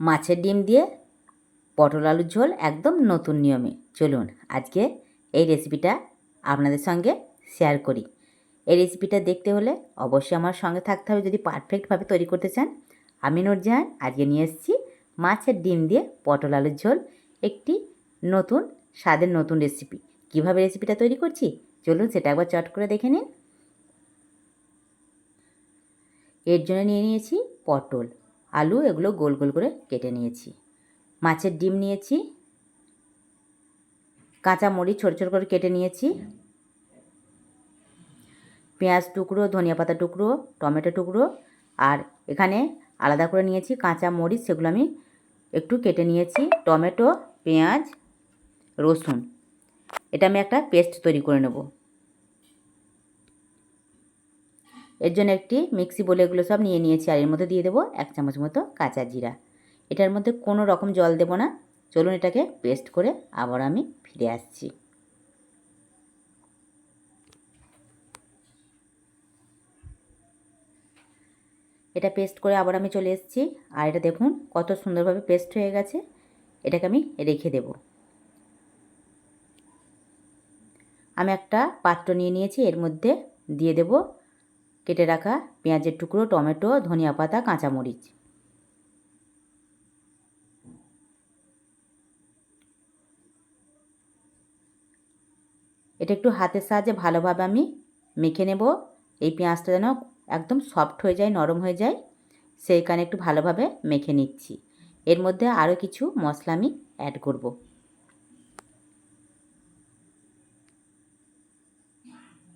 মাছের ডিম দিয়ে পটল আলুর ঝোল একদম নতুন নিয়মে। চলুন, আজকে এই রেসিপিটা আপনাদের সঙ্গে শেয়ার করি। এই রেসিপিটা দেখতে হলে অবশ্যই আমার সঙ্গে থাকতে হবে। যদি পারফেক্টভাবে তৈরি করতে চান, আমি নুরজাহান, আজকে নিয়ে এসেছি মাছের ডিম দিয়ে পটল আলুর ঝোল, একটি নতুন, স্বাদের নতুন রেসিপি কীভাবে রেসিপিটা তৈরি করছি? চলুন সেটা একবার চট করে দেখে নিন। এর জন্য নিয়ে নিয়েছি পটল। আলু এগুলো গোল গোল করে কেটে নিয়েছি। মাছের ডিম নিয়েছি। কাঁচা মরিচ ছোটো ছোটো করে কেটে নিয়েছি। পেঁয়াজ টুকরো, ধনিয়া পাতা টুকরো, টমেটো টুকরো আর এখানে আলাদা করে নিয়েছি কাঁচা মরিচ, সেগুলো আমি একটু কেটে নিয়েছি। টমেটো, পেঁয়াজ, রসুন। এটা আমি একটা পেস্ট তৈরি করে নেব। এর জন্য একটি মিক্সি বলে এগুলো সব নিয়ে নিয়েছি, আর এর মধ্যে দিয়ে দেবো এক চামচ মতো কাঁচা জিরা। এটার মধ্যে কোনো রকম জল দেবো না। চলুন এটাকে পেস্ট করে আবার আমি ফিরে আসছি। এটা পেস্ট করে আবার আমি চলে এসেছি, আর এটা দেখুন কত সুন্দরভাবে পেস্ট হয়ে গেছে। এটাকে আমি রেখে দেব। আমি একটা পাত্র নিয়ে নিয়েছি, এর মধ্যে দিয়ে দেব কেটে রাখা পেঁয়াজের টুকরো, টমেটো, ধনিয়া পাতা, কাঁচামরিচ। এটা একটু হাতের সাহায্যে ভালোভাবে আমি মেখে নেব। এই পেঁয়াজটা যেন একদম সফট হয়ে যায়, নরম হয়ে যায়, সেইখানে একটু ভালোভাবে মেখে নিচ্ছি। এর মধ্যে আরও কিছু মশলা আমি অ্যাড করব।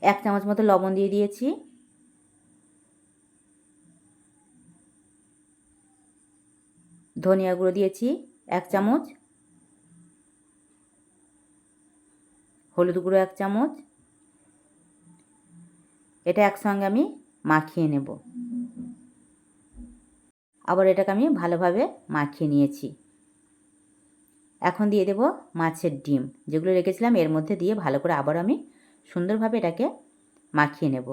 এক চামচ মতো লবণ দিয়ে দিয়েছি। ধনিয়া গুঁড়ো দিয়েছি, এক চামচ। হলুদ গুঁড়ো এক চামচ। এটা একসঙ্গে আমি মাখিয়ে নেব। আবার এটাকে আমি ভালোভাবে মাখিয়ে নিয়েছি। এখন দিয়ে দেব মাছের ডিম, যেগুলো রেখেছিলাম এর মধ্যে দিয়ে ভালো করে আবার আমি সুন্দরভাবে এটাকে মাখিয়ে নেব।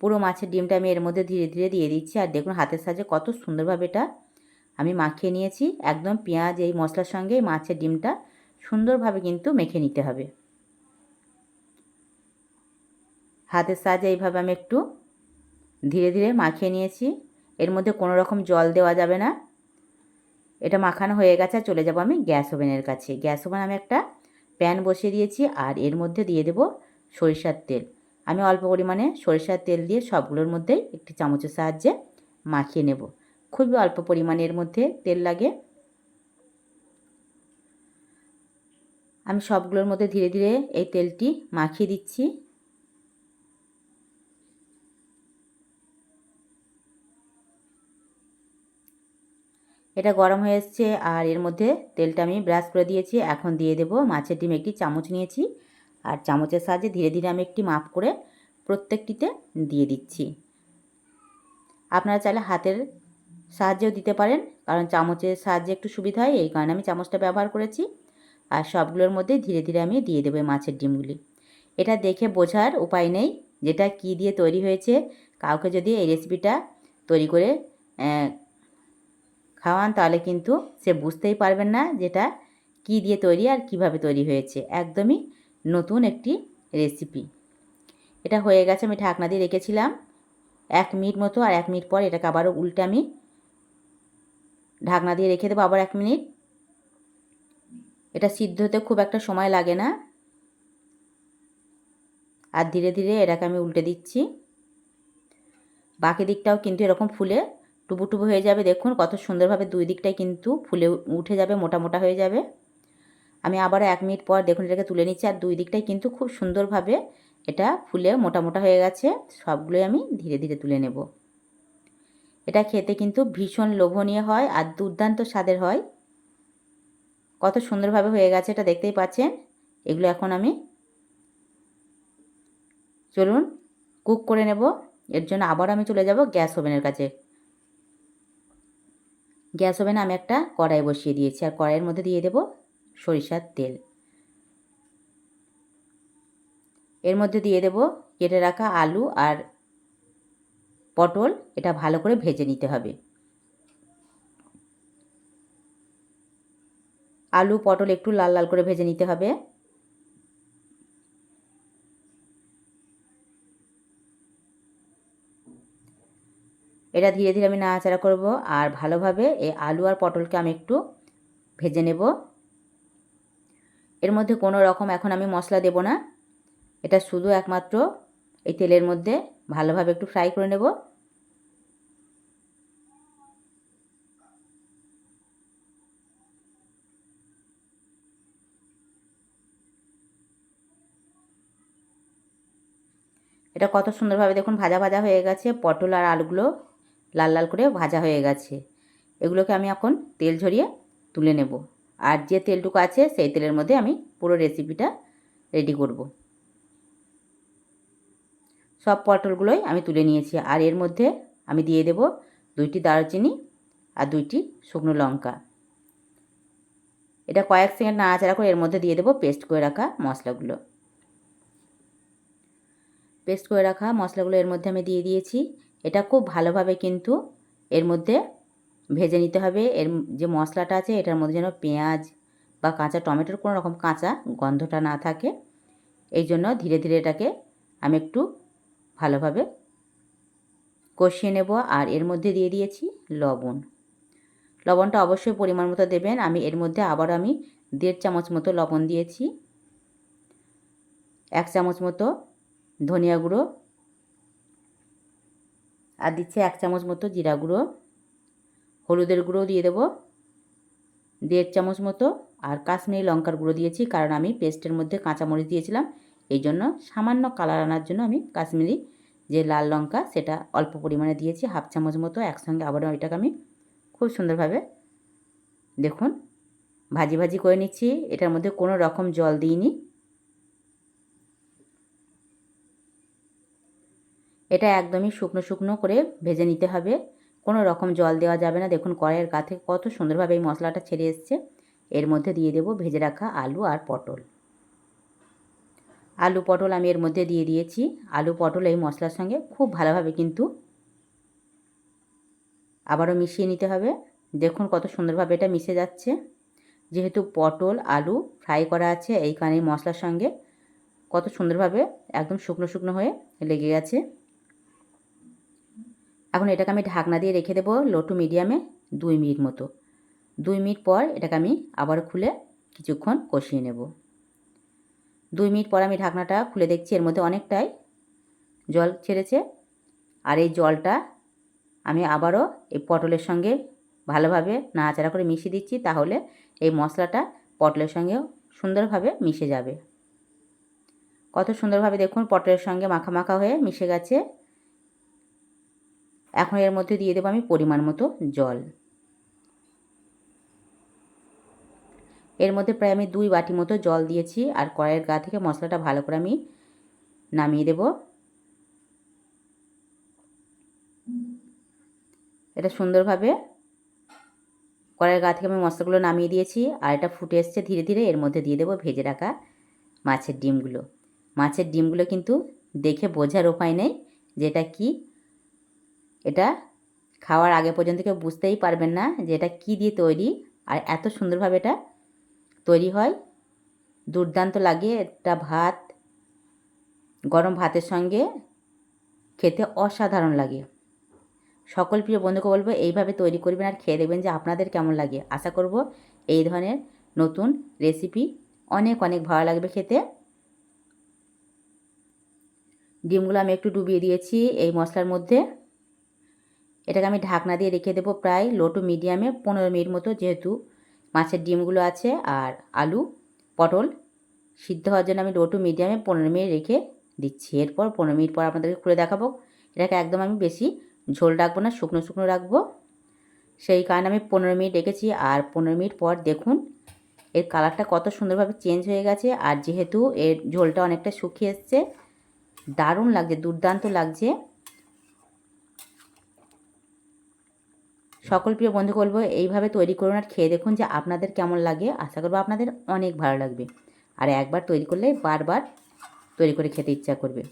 পুরো মাছের ডিমটা আমি এর মধ্যে ধীরে ধীরে দিয়ে দিচ্ছি, আর দেখুন হাতের সাহায্যে কত সুন্দরভাবে এটা আমি মাখিয়ে নিয়েছি। একদম পেঁয়াজ, এই মশলার সঙ্গে মাছের ডিমটা সুন্দরভাবে কিন্তু মেখে নিতে হবে। হাতের সাহায্যে এইভাবে আমি একটু ধীরে ধীরে মাখিয়ে নিয়েছি। এর মধ্যে কোনো রকম জল দেওয়া যাবে না। এটা মাখানো হয়ে গেছে, চলে যাব আমি গ্যাস ওভেনের কাছে। গ্যাস ওভেন আমি একটা প্যান বসিয়ে দিয়েছি আর এর মধ্যে দিয়ে দেব সরিষার তেল। আমি অল্প পরিমাণে সরিষার তেল দিয়ে সবগুলোর মধ্যেই একটি চামচের সাহায্যে মাখিয়ে নেব। খুবই অল্প পরিমাণে এর মধ্যে তেল লাগে। আমি সবগুলোর মধ্যে ধীরে ধীরে এই তেলটি মাখিয়ে দিচ্ছি। এটা গরম হয়ে এসছে আর এর মধ্যে তেলটা আমি ব্রাশ করে দিয়েছি। এখন দিয়ে দেব মাছের ডিম একটি চামচ নিয়েছি আর চামচের সাহায্যে ধীরে ধীরে আমি একটি মাপ করে প্রত্যেকটিতে দিয়ে দিচ্ছি। আপনারা চাইলে হাতের সাহায্যেও দিতে পারেন, কারণ চামচের সাহায্যে একটু সুবিধা হয়, এই কারণে আমি চামচটা ব্যবহার করেছি। আর সবগুলোর মধ্যে ধীরে ধীরে আমি দিয়ে দেবো মাছের ডিমগুলি। এটা দেখে বোঝার উপায় নেই, যেটা কি দিয়ে তৈরি হয়েছে। কাউকে যদি এই রেসিপিটা তৈরি করে খাওয়ান, তাহলে কিন্তু সে বুঝতেই পারবেন না যেটা কি দিয়ে তৈরি আর কীভাবে তৈরি হয়েছে। একদমই নতুন একটি রেসিপি এটা হয়ে গেছে, আমি ঢাকনা দিয়ে রেখেছিলাম। এক মিনিট মতো, আর এক মিনিট পর এটাকে আবারও উল্টে আমি ঢাকনা দিয়ে রেখে দেবো আবার এক মিনিট। এটা সিদ্ধ হতে খুব একটা সময় লাগে না। আর ধীরে ধীরে এটাকে আমি উল্টে দিচ্ছি। বাকি দিকটাও কিন্তু এরকম ফুলে টুবু টুবু হয়ে যাবে। দেখুন কত সুন্দরভাবে দুই দিকটাই কিন্তু ফুলে উঠে যাবে, মোটা মোটা হয়ে যাবে। আমি আবার এক মিনিট পর দেখুন এটাকে তুলে নিচ্ছি আর দুই দিকটাই কিন্তু খুব সুন্দরভাবে এটা ফুলে মোটা মোটা হয়ে গেছে। সবগুলোই আমি ধীরে ধীরে তুলে নেব। এটা খেতে কিন্তু ভীষণ লোভনীয় হয় আর দুর্দান্ত স্বাদের হয়। কত সুন্দরভাবে হয়ে গেছে এটা দেখতেই পাচ্ছেন। এগুলো এখন আমি চলুন কুক করে নেব। এর জন্য আবার আমি চলে যাব গ্যাস ওভেনের কাছে। গ্যাস ওভেনে আমি একটা কড়াই বসিয়ে দিয়েছি আর কড়াইয়ের মধ্যে দিয়ে দেব সরিষার তেল। এর মধ্যে দিয়ে দেব কেটে রাখা আলু আর পটল এটা ভালো করে ভেজে নিতে হবে। আলু, পটল একটু লাল লাল করে ভেজে নিতে হবে। এটা ধীরে ধীরে আমি নাড়াচাড়া করব আর ভালোভাবে এই আলু আর পটলকে আমি একটু ভেজে নেব। এর মধ্যে কোনো রকম এখন আমি মশলা দেব না। এটা শুধু একমাত্র এই তেলের মধ্যে ভালোভাবে একটু ফ্রাই করে নেব। এটা কত সুন্দরভাবে দেখুন ভাজা ভাজা হয়ে গেছে, পটল আর আলুগুলো লাল লাল করে ভাজা হয়ে গেছে। এগুলোকে আমি এখন তেল ঝরিয়ে তুলে নেব। আর যে তেলটুকু আছে সেই তেলের মধ্যে আমি পুরো রেসিপিটা রেডি করব। সব পটলগুলোই আমি তুলে নিয়েছি। আর এর মধ্যে আমি দিয়ে দেব দুইটি দারুচিনি আর দুইটি শুকনো লঙ্কা। এটা কয়েক সেকেন্ড নাড়াচাড়া করে এর মধ্যে দিয়ে দেবো পেস্ট করে রাখা মশলাগুলো। পেস্ট করে রাখা মশলাগুলো এর মধ্যে আমি দিয়ে দিয়েছি। এটা খুব ভালোভাবে কিন্তু এর মধ্যে ভেজে নিতে হবে। এর যে মশলাটা আছে এটার মধ্যে যেন পেঁয়াজ বা কাঁচা টমেটোর কোনো রকম কাঁচা গন্ধটা না থাকে। এই জন্য ধীরে ধীরে এটাকে আমি একটু ভালোভাবে কষিয়ে নেব আর এর মধ্যে দিয়ে দিয়েছি লবণ। লবণটা অবশ্যই পরিমাণ মতো দেবেন। আমি এর মধ্যে আবার আমি দেড় চামচ মতো লবণ দিয়েছি। এক চামচ মতো ধনিয়া গুঁড়ো আর দিচ্ছে এক চামচ মতো জিরা গুঁড়ো। হলুদের গুঁড়ো দিয়ে দেবো। দেড় চামচ মতো আর কাশ্মীরি লঙ্কার গুঁড়ো দিয়েছি, কারণ আমি পেস্টের মধ্যে কাঁচামরিচ দিয়েছিলাম। এই জন্য সামান্য কালার আনার জন্য আমি কাশ্মীরি যে লাল লঙ্কা সেটা অল্প পরিমাণে দিয়েছি, হাফ চামচ মতো একসঙ্গে আবারও ওইটাকে আমি খুব সুন্দরভাবে দেখুন, ভাজি ভাজি করে নিচ্ছি, এটার মধ্যে কোনো রকম জল দিইনি। এটা একদমই শুকনো শুকনো করে ভেজে নিতে হবে, কোনো রকম জল দেওয়া যাবে না, দেখুন কড়াইয়ের গা থেকে কত সুন্দরভাবে এই মশলাটা ছেড়ে এসছে। এর মধ্যে দিয়ে দেব ভেজে রাখা আলু আর পটল। আলু পটল আমি এর মধ্যে দিয়ে দিয়েছি। আলু পটল এই মশলার সঙ্গে খুব ভালোভাবে কিন্তু আবারও মিশিয়ে নিতে হবে। দেখুন কত সুন্দরভাবে এটা মিশে যাচ্ছে। যেহেতু পটল, আলু ফ্রাই করা আছে এই কারণে মশলার সঙ্গে কত সুন্দরভাবে একদম শুকনো শুকনো হয়ে লেগে গেছে। এখন এটাকে আমি ঢাকনা দিয়ে রেখে দেবো লো টু মিডিয়ামে দুই মিনিট মতো। দুই মিনিট পর এটাকে আমি আবার খুলে কিছুক্ষণ কষিয়ে নেব। দুই মিনিট পর আমি ঢাকনাটা খুলে দেখছি, এর মধ্যে অনেকটাই জল ছেড়েছে। আর এই জলটা আমি আবারও এই পটলের সঙ্গে ভালোভাবে নাড়াচাড়া করে মিশিয়ে দিচ্ছি, তাহলে এই মশলাটা পটলের সঙ্গে সুন্দরভাবে মিশে যাবে। কত সুন্দরভাবে দেখুন, পটলের সঙ্গে মাখা মাখা হয়ে মিশে গেছে। এখন এর মধ্যে দিয়ে দেবো আমি পরিমাণ মতো জল। এর মধ্যে প্রায় আমি দুই বাটি মতো জল দিয়েছি আর কড়াইয়ের গা থেকে মশলাটা ভালো করে আমি নামিয়ে দেব। এটা সুন্দরভাবে কড়াইয়ের গা থেকে আমি মশলাগুলো নামিয়ে দিয়েছি আর এটা ফুটে এসছে ধীরে ধীরে। এর মধ্যে দিয়ে দেবো ভেজে রাখা মাছের ডিমগুলো। মাছের ডিমগুলো কিন্তু দেখে বোঝার উপায় নেই যেটা কি। এটা খাওয়ার আগে পর্যন্ত কেউ বুঝতেই পারবেন না যে এটা কী দিয়ে তৈরি আর এত সুন্দরভাবে এটা তৈরি হয়। দুর্দান্ত লাগে এটা ভাত, গরম ভাতের সঙ্গে খেতে অসাধারণ লাগে। সকল প্রিয় বন্ধুকে বলব, এইভাবে তৈরি করবেন আর খেয়ে দেখবেন যে আপনাদের কেমন লাগে। আশা করব এই ধরনের নতুন রেসিপি অনেক অনেক ভালো লাগবে খেতে। ডিমগুলো আমি একটু ডুবিয়ে দিয়েছি এই মশলার মধ্যে। এটাকে আমি ঢাকনা দিয়ে রেখে দেবো প্রায় লো টু মিডিয়ামে পনেরো মিনিট মতো যেহেতু মাছের ডিমগুলো আছে আর আলু, পটল সিদ্ধ হওয়ার জন্য আমি লো টু মিডিয়ামে পনেরো মিনিট রেখে দিচ্ছি। এরপর পনেরো মিনিট পর আপনাদেরকে খুলে দেখাবো। এটাকে একদম আমি বেশি ঝোল রাখব না, শুকনো শুকনো রাখব। সেই কারণে আমি পনেরো মিনিট রেখেছি আর পনেরো মিনিট পর দেখুন এর কালারটা কত সুন্দরভাবে চেঞ্জ হয়ে গেছে আর যেহেতু এর ঝোলটা অনেকটা শুকিয়ে এসছে, দারুণ লাগছে, দুর্দান্ত লাগছে। সকল প্রিয় বন্ধু বলব, এইভাবে তৈরি করুন আর খেয়ে দেখুন যে আপনাদের কেমন লাগে। আশা করব আপনাদের অনেক ভালো লাগবে। আর একবার তৈরি করলে বারবার তৈরি করে খেতে ইচ্ছা করবে।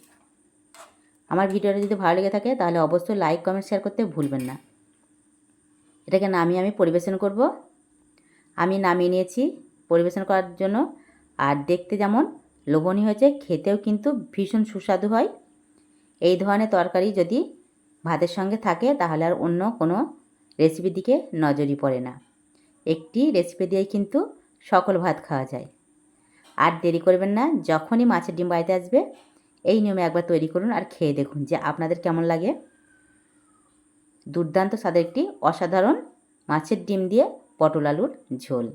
আমার ভিডিওটা যদি ভালো লেগে থাকে, তাহলে অবশ্যই লাইক কমেন্ট শেয়ার করতে ভুলবেন না। এটাকে নামিয়ে আমি পরিবেশন করব। আমি নামিয়ে নিয়েছি পরিবেশন করার জন্য। আর দেখতে যেমন লোভনীয় হয়েছে, খেতেও কিন্তু ভীষণ সুস্বাদু হয়। এই ধরনের তরকারি যদি ভাতের সঙ্গে থাকে, তাহলে আর অন্য কোনো রেসিপির দিকে নজরই পড়ে না। একটি রেসিপি দিয়েই কিন্তু সকল ভাত খাওয়া যায়। আর দেরি করবেন না, যখনই মাছের ডিম বাড়িতে আসবে, এই নিয়মে একবার তৈরি করুন আর খেয়ে দেখুন যে আপনাদের কেমন লাগে। দুর্দান্ত স্বাদের একটি অসাধারণ মাছের ডিম দিয়ে পটল আলুর ঝোল।